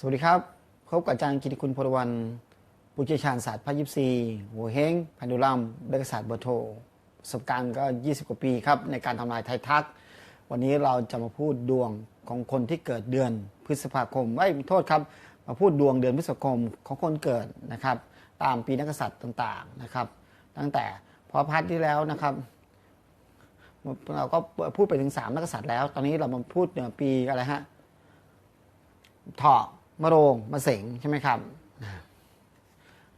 สวัสดีครับพบกับอาจารย์กิติคุณพลวันผู้เชี่ยวชาญศาสตร์พระยิปซีหัวเฮงพันธุรัมเบกศาสตร์เบอร์โทประสบการณ์ก็ 20 กว่าปีครับในการทำนายไทยทัก วันนี้เราจะมาพูดดวงของคนที่เกิดเดือนพฤษภาคมไม่โทษครับ มาพูดดวงเดือนพฤษภาคมของคนเกิดนะครับ ตามปีนักษัตริย์ต่างๆนะครับ ตั้งแต่พอพัดที่แล้วนะครับเราก็พูดไปถึง3นักษัตริย์แล้ว ตอนนี้เรามาพูดเนี่ยปีอะไรฮะถาะ มะโรงมะเสงใช่ไหมครับ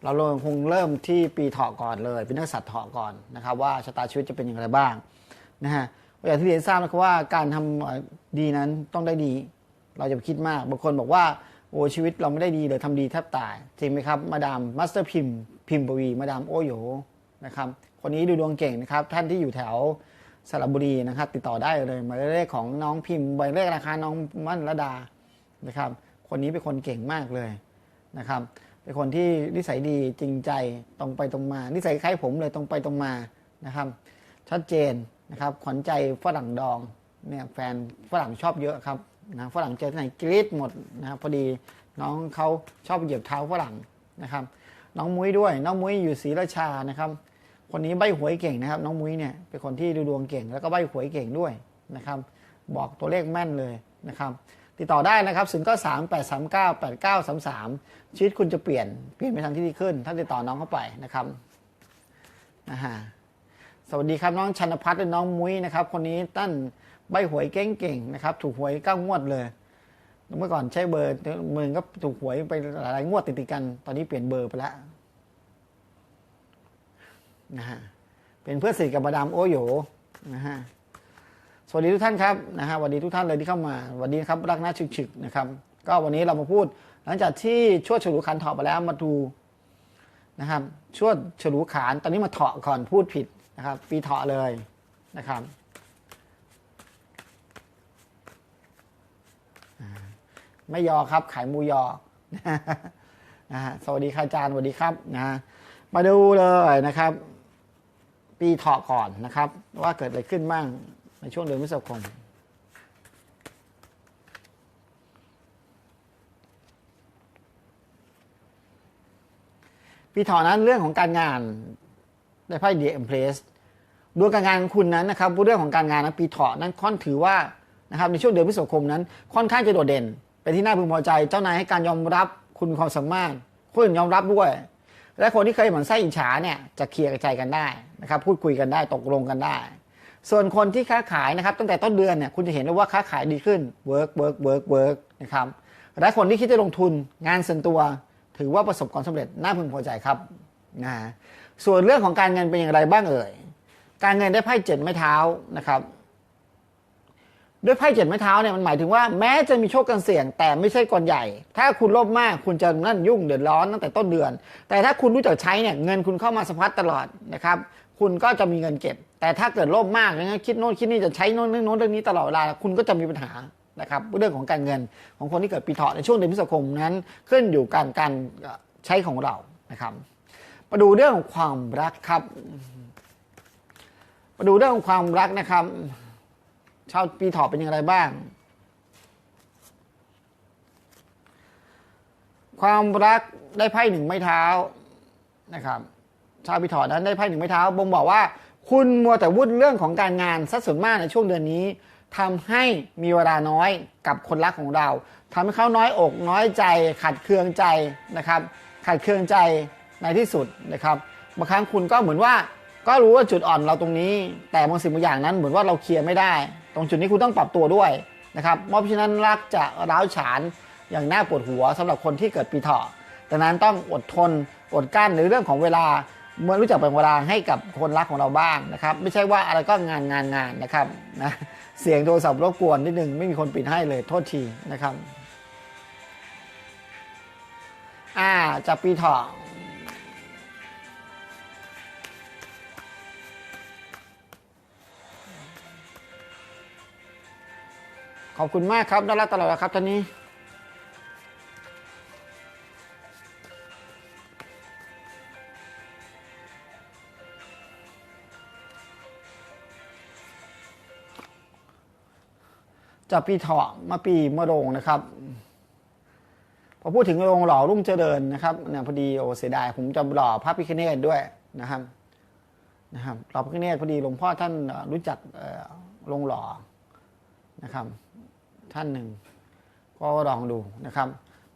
เราลงคงเริ่มที่ปีเถาะก่อนเลย เป็นนักษัตริย์เถาะก่อนนะครับ ว่าชะตาชีวิตจะเป็นอย่างไรบ้างนะฮะอย่างที่เรียนทราบนะครับว่าการทำเอ่อดีนั้นต้องได้ดี เราจะไปคิดมากบางคนบอกว่าโอ้ชีวิตเราไม่ได้ดีเลยทำดีแทบตาย จริงไหมครับ มาดามมาสเตอร์พิมพิมปวี มาดามโอโยนะครับคนนี้ดูดวงเก่งนะครับ ท่านที่อยู่แถวสระบุรีนะครับ ติดต่อได้เลยหมายเลขของน้องพิมพ์หมายเลขราคาน้องมั่นระดานะครับ คนนี้เป็นคนเก่งมากเลยนะครับ เป็นคนที่นิสัยดีจริงใจตรงไปตรงมา นิสัยคล้ายผมเลยตรงไปตรงมานะครับ ชัดเจนนะครับขวัญใจฝรั่งดองเนี่ยแฟนฝรั่งชอบเยอะครับนะฝรั่งเจอที่ไหนกรี๊ดหมดนะครับพอดีน้องเขาชอบเหยียบเท้าฝรั่งนะครับ น้องมุ้ยด้วยน้องมุ้ยอยู่ศรีราชานะครับ คนนี้ใบหวยเก่งนะครับ น้องมุ้ยเนี่ยเป็นคนที่ดูดวงเก่ง แล้วก็ใบหวยเก่งด้วยนะครับ บอกตัวเลขแม่นเลยนะครับ ติดต่อได้นะครับ0 9 3 8 3 9 8 9 3 3 ชีวิตคุณจะเปลี่ยน เปลี่ยนไปทางที่ดีขึ้น ถ้าติดต่อน้องเข้าไปนะครับนะฮะสวัสดีครับน้องชันพัฒน์และน้องมุ้ยนะครับ คนนี้ตั้นใบหวยเก่งๆนะครับ ถูกหวยเก้างวดเลย เมื่อก่อนใช้เบอร์มือก็ถูกหวยไปหลายงวดติดๆกัน ตอนนี้เปลี่ยนเบอร์ไปแล้วนะฮะเป็นเพื่อนสนิทกับมาดามโอโยนะฮะ สวัสดีทุกท่านครับนะฮะสวัสดีทุกท่านเลยที่เข้ามาสวัสดีครับรักหน้าฉึกๆนะครับก็วันนี้เรามาพูด หลังจากที่ชวดฉลูขันเถาะไปแล้วมาดูนะครับชวดฉลูขานตอนนี้มาเถาะก่อนพูดผิดนะครับปีเถาะเลยนะครับไม่ยอครับขายมูยอนะฮะสวัสดีค่ะอาจารย์สวัสดีครับนะมาดูเลยนะครับ ปีเถาะก่อนนะครับ ว่าเกิดอะไรขึ้นบ้าง ในช่วงเดือนพฤษภาคมปีเถาะนั้นเรื่องของการงานได้ไพ่เดียเอ็มเพลสดวงการงานของคุณนั้นนะครับเรื่องของการงานนั้นปีเถาะนั้นค่อนถือว่านะครับในช่วงเดือนพฤษภาคมนั้น ค่อนข้างจะโดดเด่น เป็นที่น่าพึงพอใจ เจ้านายให้การยอมรับคุณมีความสามารถคนอื่นยอมรับด้วย และคนที่เคยหมั่นไส้อิจฉาเนี่ยจะเคลียร์ใจกันได้นะครับ พูดคุยกันได้ตกลงกันได้ ส่วนคนที่ค้าขายนะครับตั้งแต่ต้นเดือนเนี่ยคุณจะเห็นได้ว่าค้าขายดีขึ้น work work work work นะครับและคนที่คิดจะลงทุนงานส่วนตัว ถือว่าประสบความสำเร็จน่าพึงพอใจครับนะส่วนเรื่องของการเงินเป็นอย่างไรบ้างเอ่ยการเงินได้ไพ่เจ็ดไม้เท้านะครับด้วยไพ่เจ็ดไม้เท้าเนี่ยมันหมายถึงว่าแม้จะมีโชคกันเสี่ยง แต่ไม่ใช่ก้อนใหญ่ ถ้าคุณโลภมากคุณจะนั่นยุ่งเดือดร้อนตั้งแต่ต้นเดือน แต่ถ้าคุณรู้จักใช้เนี่ยเงินคุณเข้ามาสะพัดตลอดนะครับ คุณก็จะมีเงินเก็บ แต่ถ้าเกิดโลภมากงนั้นคิดโน่นคิดนี่จะใช้โน่นเรื่องโน้นเรื่องนี้ตลอดเวลาคุณก็จะมีปัญหานะครับเรื่องของการเงินของคนที่เกิดปีเถาะในช่วงเดือนพฤษภาคมนั้น ขึ้นอยู่กับการใช้ของเรานะครับมาดูเรื่องของความรักครับมาดูเรื่องของความรักนะครับ ชาวปีเถาะเป็นอย่างไรบ้าง ความรักได้ไพ่หนึ่งไม้เท้านะครับ ชาวปีถาะนั้นได้ไพ่หนึ่งไม้เท้าบ่งบอกว่า คุณมัวแต่วุ่นเรื่องของการงานสัดส่วนมากในช่วงเดือนนี้ทำให้มีเวลาน้อยกับคนรักของเราทำให้เขาน้อยอกน้อยใจขัดเคืองใจนะครับขัดเคืองใจในที่สุดนะครับบางครั้งคุณก็เหมือนว่าก็รู้ว่าจุดอ่อนเราตรงนี้ แต่บางสิ่งบางอย่างนั้นเหมือนว่าเราเคลียร์ไม่ได้ ตรงจุดนี้คุณต้องปรับตัวด้วยนะครับเพราะฉะนั้นรักจะร้าวฉานอย่างน่าปวดหัวสำหรับคนที่เกิดปีเถาะดังนั้นต้องอดทนอดกลั้นในเรื่องของเวลา เมื่อรู้จักแบ่งเวลาให้กับคนรักของเราบ้างนะครับ ไม่ใช่ว่าอะไรก็งานงานงานนะครับนะเสียงโทรศัพท์รบกวนนิดนึงไม่มีคนปิดให้เลยโทษทีนะครับอ่าจากปีถาะขอบคุณมากครับน่ารักตลอดครับท่านนี้ จากปีเถาะมาปีมะโรงนะครับพอพูดถึงโรงหล่อรุ่งเจริญนะครับเนี่ยพอดีโอเสียดายผมจะหล่อพระพิคเนตด้วยนะครับนะครับหล่อพระพิคเนตพอดีหลวงพ่อท่านรู้จักโรงหล่อนะครับ ท่านหนึ่งก็ลองดูนะครับ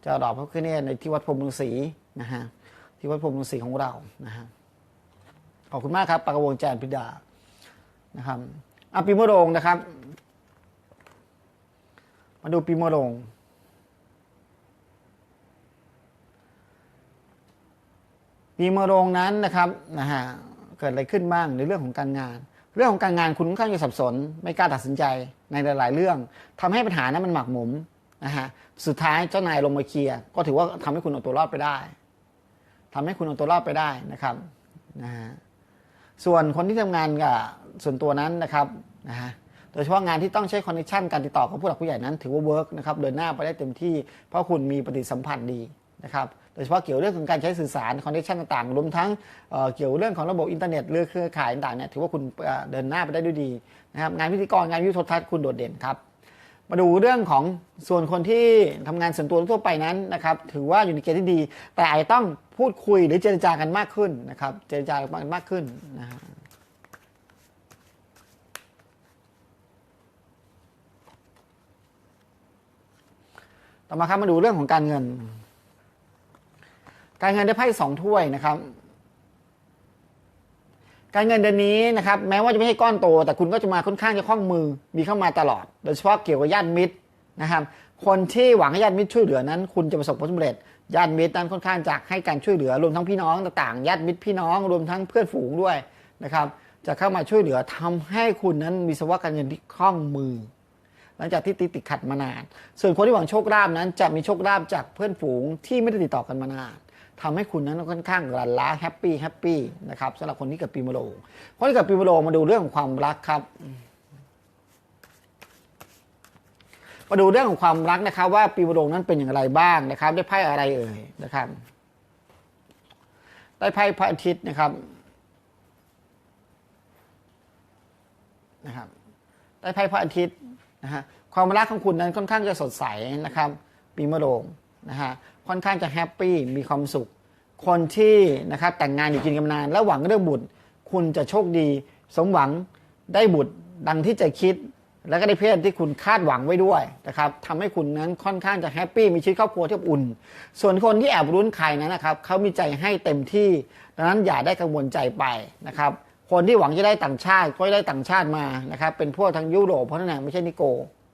จะหล่อพระพิคเนตในที่วัดพรมรังสีนะฮะที่วัดพรมรังสีของเรานะฮะขอบคุณมากครับปากกวงแจนพิดานะครับอะปีมโรงนะครับ มาดูปีมะโรง ปีมะโรงนั้นนะครับนะฮะเกิดอะไรขึ้นบ้างในเรื่องของการงาน เรื่องของการงานคุณค่อนข้างจะสับสน ไม่กล้าตัดสินใจในหลาย ๆ เรื่องทำให้ปัญหานั้นมันหมักหมมนะฮะสุดท้ายเจ้านายลงมาเคลียร์ก็ถือว่าทำให้คุณเอาตัวรอดไปได้ทำให้คุณเอาตัวรอดไปได้นะครับนะฮะส่วนคนที่ทำงานกับส่วนตัวนั้นนะครับนะฮะ โดยเฉพาะงานที่ต้องใช้คอนเนคชันการติดต่อกับผู้หลักผู้ใหญ่นั้น ถือว่าเวิร์กนะครับเดินหน้าไปได้เต็มที่ เพราะคุณมีปฏิสัมพันธ์ดีนะครับโดยเฉพาะเกี่ยวเรื่องของการใช้สื่อสารคอนเนคชันต่างๆรวมทั้งเเกี่ยวเรื่องของระบบอินเทอร์เน็ตหรือเครือข่ายต่างๆเนี่ยถือว่าคุณเเดินหน้าไปได้ด้วยดีนะครับงานพิธีกรงานวิทยุโทรทัศน์คุณโดดเด่นครับมาดูเรื่องของส่วนคนที่ทำงานส่วนตัวทั่วไปนั้นนะครับถือว่าอยู่ในเกณฑ์ที่ดี แต่อาจจะต้องพูดคุยหรือเจรจากันมากขึ้นนะครับเจรจากันมากขึ้นนะฮะ ต่อมาครับมาดูเรื่องของการเงิน การเงินได้ไพ่สองถ้วยนะครับ การเงินเดือนนี้นะครับ แม้ว่าจะไม่ใช่ก้อนโต แต่คุณก็จะมาค่อนข้างจะคล่องมือมีเข้ามาตลอด โดยเฉพาะเกี่ยวกับญาติมิตรนะครับ คนที่หวังให้ญาติมิตรช่วยเหลือนั้น คุณจะประสบผลสำเร็จญาติมิตรนั้นค่อนข้างจะให้การช่วยเหลือรวมทั้งพี่น้องต่างๆญาติมิตรพี่น้องรวมทั้งเพื่อนฝูงด้วยนะครับ จะเข้ามาช่วยเหลือทำให้คุณนั้นมีสภาวะการเงินที่คล่องมือ หลังจากที่ติดติดขัดมานาน ส่วนคนที่หวังโชคลาภนั้น จะมีโชคลาภจากเพื่อนฝูงที่ไม่ได้ติดต่อกันมานานทำให้คุณนั้นค่อนข้างรันล้าแฮปปี้แฮปปี้นะครับสำหรับคนที่เกิดปีมะโรงคนที่เกิดปีมะโรงมาดูเรื่องของความรักครับ มาดูเรื่องของความรักนะครับ ว่าปีมะโรงนั้นเป็นอย่างไรบ้างนะครับ ได้ไพ่อะไรเอ่ยนะครับ ได้ไพ่พระอาทิตย์นะครับนะครับ ได้ไพ่พระอาทิตย์ นะฮะความรักของคุณนั้นค่อนข้างจะสดใสนะครับปีมะโรงนะฮะค่อนข้างจะแฮปปี้มีความสุข คนที่นะครับแต่งงานอยู่กินกันนาน แล้วหวังเรื่องบุตร คุณจะโชคดี สมหวังได้บุตรดังที่ใจคิด แล้วก็ได้เพศที่คุณคาดหวังไว้ด้วยนะครับทำให้คุณนั้นค่อนข้างจะแฮปปี้มีชีวิตครอบครัวที่อบอุ่น ส่วนคนที่แอบรุ้นใครนั้นนะครับเขามีใจให้เต็มที่ดังนั้นอย่าได้กังวลใจไปนะครับ คนที่หวังจะได้ต่างชาติก็ได้ต่างชาติมานะครับ เป็นพวกทางยุโรปเพราะนั่นนะไม่ใช่นิโก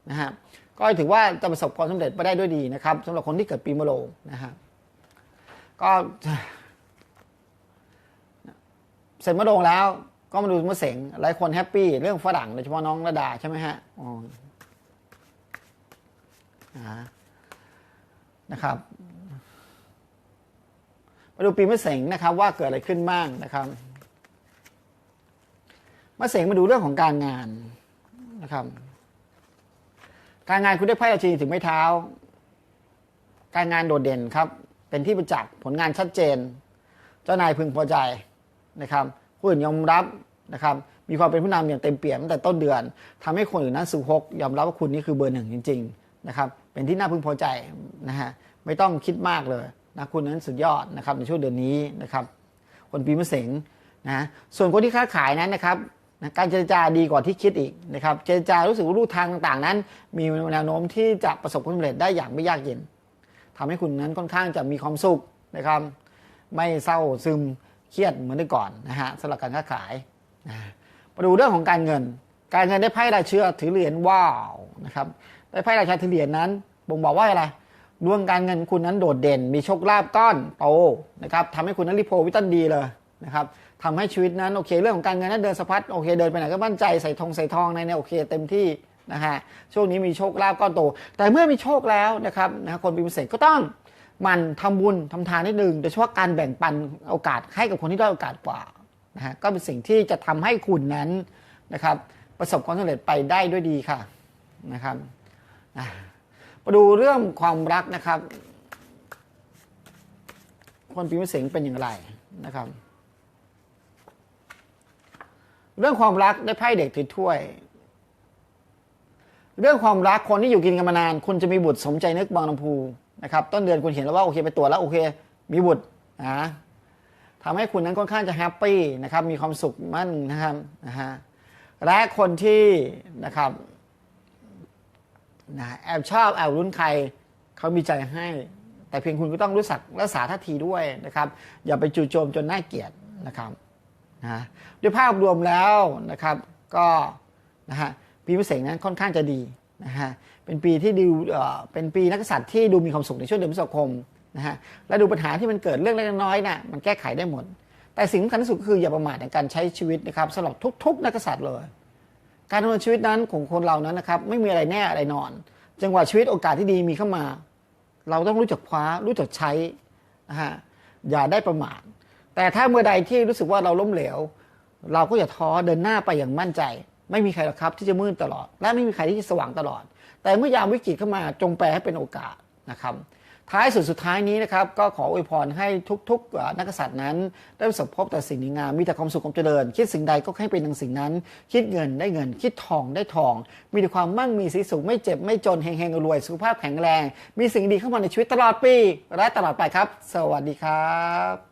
นะฮะก็ถือว่าจะประสบความสำเร็จไปได้ด้วยดีนะครับสำหรับคนที่เกิดปีมะโรงนะฮะก็เสร็จมะโรงแล้วก็มาดูมะเสงหลายคนแฮปปี้เรื่องฝรั่งโดยเฉพาะน้องระดาใช่ไหมฮะอ๋อนะครับมาดูปีมะเสงนะครับว่าเกิดอะไรขึ้นบ้างนะครับ มาเสงมาดูเรื่องของการงานนะครับ การงานคุณได้ไพ่ราชินีถึงไม้เท้า การงานโดดเด่นครับ เป็นที่ประจักษ์ผลงานชัดเจน เจ้านายพึงพอใจนะครับ ผู้อื่นยอมรับนะครับ มีความเป็นผู้นำอย่างเต็มเปี่ยมตั้งแต่ต้นเดือนทำให้คนอื่นนั้นสู่ฮกยอมรับว่าคุณนี่คือเบอร์หนึ่งจริง ๆ นะครับ เป็นที่น่าพึงพอใจนะฮะไม่ต้องคิดมากเลยนะคุณนั้นสุดยอดนะครับในช่วงเดือนนี้นะครับ คนปีมะเสงนะส่วนคนที่ค้าขายนั้นนะครับ นะการเจรจาดีกว่าที่คิดอีกนะครับเจรจารู้สึกว่ารูทางต่างๆ นั้น มีแนวโน้มที่จะประสบความสำเร็จได้อย่างไม่ยากเย็นทำให้คุณนั้นค่อนข้างจะมีความสุขนะครับ ไม่เศร้าซึมเครียดเหมือนแต่ก่อนนะฮะสำหรับการค้าขายนะมาดูเรื่องของการเงิน การเงินได้ไพ่ราเชื่อถือเหรียญว้าวนะครับได้ไพ่ราชาถือเหรียญนั้นบ่งบอกว่าอะไรดวงการเงินคุณนั้นโดดเด่น มีโชคลาภก้อนโตนะครับทำให้คุณนั้นรีโพวิตันดีเลยนะครับ ทำให้ชีวิตนั้นโอเค เรื่องของการเงินนั้นเดินสะพัดโอเคเดินไปไหนก็มั่นใจใส่ทองใส่ทองในเนี่ยโอเคเต็มที่นะฮะช่วงนี้มีโชคลาภก้อนโต แต่เมื่อมีโชคแล้วนะครับนะคนปีมะเสงก็ต้องมันทำบุญทำทานนิดนึงโดยเฉพาะการแบ่งปันโอกาสให้กับคนที่ด้อยโอกาสกว่านะฮะก็เป็นสิ่งที่จะทำให้คุณนั้นนะครับประสบความสำเร็จไปได้ด้วยดีค่ะนะครับอะมาดูเรื่องความรักนะครับ คนปีมะเสงเป็นอย่างไรนะครับ เรื่องความรักได้ไพ่เด็กถือถ้วย เรื่องความรักคนที่อยู่กินกันมานาน คุณจะมีบุตรสมใจนึกบางลำพูนะครับต้นเดือนคุณเห็นแล้วว่าโอเคไปตรวจแล้วโอเค มีบุตรนะทำให้คุณนั้นค่อนข้างจะแฮปปี้นะครับมีความสุขมั่นนะครับนะฮะและคนที่นะครับนะแอบชอบแอบรุ้นใครเขามีใจให้ แต่เพียงคุณก็ต้องรู้สักรักษาท่าทีด้วยนะครับ อย่าไปจู่โจมจนน่าเกลียดนะครับ นะด้วยภาพรวมแล้วนะครับก็นะฮะปีมะเสงนั้นค่อนข้างจะดีนะฮะเป็นปีที่ดูเป็นปีนักกษัตริย์ที่ดูมีความสุขในช่วงเดือนพฤษภาคมนะฮะและดูปัญหาที่มันเกิดเรื่องเล็กน้อยๆน่ะมันแก้ไขได้หมด แต่สิ่งสำคัญที่สุดก็คืออย่าประมาทในการใช้ชีวิตนะครับสำหรับทุก ๆ นักกษัตริย์เลย การดำเนินชีวิตนั้นของคนเรานั้นนะครับไม่มีอะไรแน่อะไรนอน จังหวะชีวิตโอกาสที่ดีมีเข้ามา เราต้องรู้จักคว้ารู้จักใช้นะฮะอย่าได้ประมาท แต่ถ้าเมื่อใดที่รู้สึกว่าเราล้มเหลว เราก็อย่าท้อเดินหน้าไปอย่างมั่นใจ ไม่มีใครหรอกครับที่จะมืดตลอด และไม่มีใครที่จะสว่างตลอด แต่เมื่อยามวิกฤตเข้ามาจงแปลให้เป็นโอกาสนะครับท้ายสุดสุดท้ายนี้นะครับก็ขออวยพรให้ทุกๆ นักษัตริย์นั้น ได้ประสบพบแต่สิ่งดีงามมีแต่ความสุขความเจริญ คิดสิ่งใดก็ให้เป็นดังสิ่งนั้น คิดเงินได้เงิน คิดทองได้ทอง มีแต่ความมั่งมีสีสุขไม่เจ็บไม่จนเฮงๆรวยสุขภาพแข็งแรง มีสิ่งดีเข้ามาในชีวิตตลอดปี และตลอดไปครับ สวัสดีครับ